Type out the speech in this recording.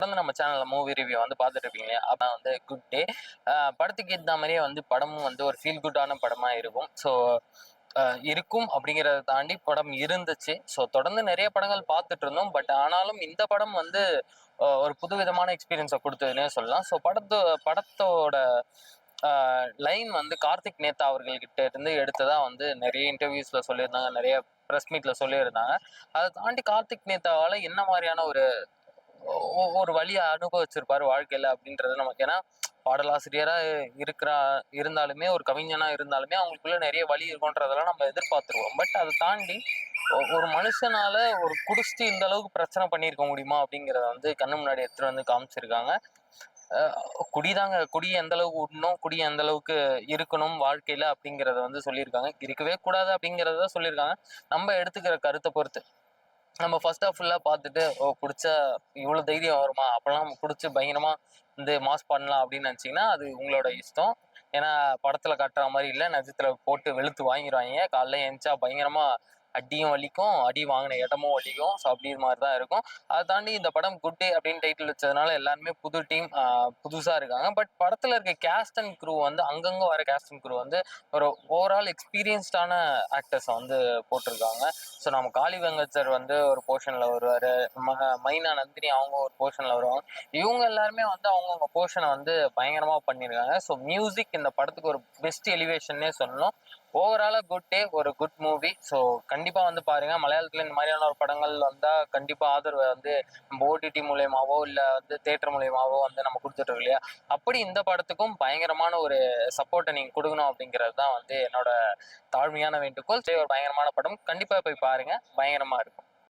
தொடர்ந்து நம்ம சேனல்ல மூவி ரிவ்யூ வந்து பார்த்துட்டு இருப்பீங்க அதான் வந்து குட் டே படத்துக்கு ஏற்ற மாதிரியே வந்து படமும் வந்து ஒரு ஃபீல் குட்டான படமா இருக்கும். ஸோ இருக்கும் அப்படிங்கிறத தாண்டி படம் இருந்துச்சு. ஸோ தொடர்ந்து நிறைய படங்கள் பார்த்துட்டு இருந்தோம் பட் ஆனாலும் இந்த படம் வந்து ஒரு ஒரு புதுவிதமான எக்ஸ்பீரியன்ஸை கொடுத்ததுன்னே சொல்லலாம். ஸோ படத்து படத்தோட லைன் வந்து கார்த்திக் நேதா அவர்கள்கிட்ட இருந்து எடுத்ததா வந்து நிறைய இன்டர்வியூஸ்ல சொல்லியிருந்தாங்க. நிறைய ப்ரெஸ் மீட்ல சொல்லியிருந்தாங்க. அதை தாண்டி கார்த்திக் நேதாவால என்ன மாதிரியான ஒரு ஒரு வழியை அனுபவிச்சிருப்பாரு வாழ்க்கையில அப்படின்றது நமக்கு. ஏன்னா பாடலாசிரியரா இருக்கிறா இருந்தாலுமே ஒரு கவிஞனா இருந்தாலுமே அவங்களுக்குள்ள நிறைய வழி இருக்கும்ன்றதெல்லாம் நம்ம எதிர்பார்த்துருவோம் பட் அதை தாண்டி ஒ- ஒரு மனுஷனால ஒரு குடிச்சிட்டு இந்த அளவுக்கு பிரச்சனை பண்ணியிருக்க முடியுமா அப்படிங்கிறத வந்து கண்ணு முன்னாடி எடுத்துட்டு வந்து காமிச்சிருக்காங்க. குடிதாங்க குடி எந்த அளவுக்கு உடணும் குடி எந்த அளவுக்கு இருக்கணும் வாழ்க்கையில அப்படிங்கிறத வந்து சொல்லியிருக்காங்க. இருக்கவே கூடாது அப்படிங்கிறத சொல்லியிருக்காங்க. நம்ம எடுத்துக்கிற கருத்தை பொறுத்து. நம்ம ஃபர்ஸ்ட் ஆஃப் ஃபுல்லாக பார்த்துட்டு ஓ குடிச்சா இவ்வளோ தைரியம் வருமா? அப்போல்லாம் குடிச்சு பயங்கரமாக வந்து மாஸ் பண்ணலாம் அப்படின்னு நினச்சிங்கன்னா அது உங்களோட இஷ்டம். ஏன்னா படத்தில் காட்டுற மாதிரி இல்லை. நிஜத்துல போட்டு வெளுத்து வாங்கிடுவாங்க காலைல எழுந்தா பயங்கரமாக அடியும் வலிக்கும். அடி வாங்கின இடமும் வலிக்கும். ஸோ அப்படி மாதிரி தான் இருக்கும். அதை தாண்டி இந்த படம் குட் டே அப்படின்னு டைட்டில் வச்சதுனால எல்லாருமே புது டீம் புதுசாக இருக்காங்க. பட் படத்தில் இருக்க கேஸ்ட் அண்ட் க்ரூ வந்து அங்கங்கே வர கேஸ்ட் அண்ட் க்ரூ வந்து ஒரு ஓவரால் எக்ஸ்பீரியன்ஸ்டான ஆக்டர்ஸை வந்து போட்டிருக்காங்க. ஸோ நம்ம காளி வெங்கட் வந்து ஒரு போர்ஷனில் வருவார். மைனா நந்தினி அவங்க ஒரு போர்ஷனில் வருவாங்க. இவங்க எல்லாருமே வந்து அவங்கவுங்க போர்ஷனை வந்து பயங்கரமாக பண்ணியிருக்காங்க ஸோ மியூசிக் இந்த படத்துக்கு ஒரு பெஸ்ட் எலிவேஷன்னே சொல்லணும். ஓவராலாக குட் டே ஒரு குட் மூவி ஸோ கண்டிப்பாக வந்து பாருங்கள் மலையாளத்தில் இந்த மாதிரியான ஒரு படங்கள் வந்தால் கண்டிப்பாக ஆதரவு வந்து நம்ம ஓடிடி மூலயமாவோ இல்லை வந்து தேட்டர் மூலியமாவோ வந்து நம்ம கொடுத்துட்ருக்கோம் இல்லையா? அப்படி இந்த படத்துக்கும் பயங்கரமான ஒரு சப்போர்ட்டை நீங்கள் கொடுக்கணும் அப்படிங்கிறது தான் வந்து என்னோட தாழ்மையான வேண்டுகோள். ஒரு பயங்கரமான படம். கண்டிப்பாக போய் பாருங்க. பயங்கரமா இருக்கும்.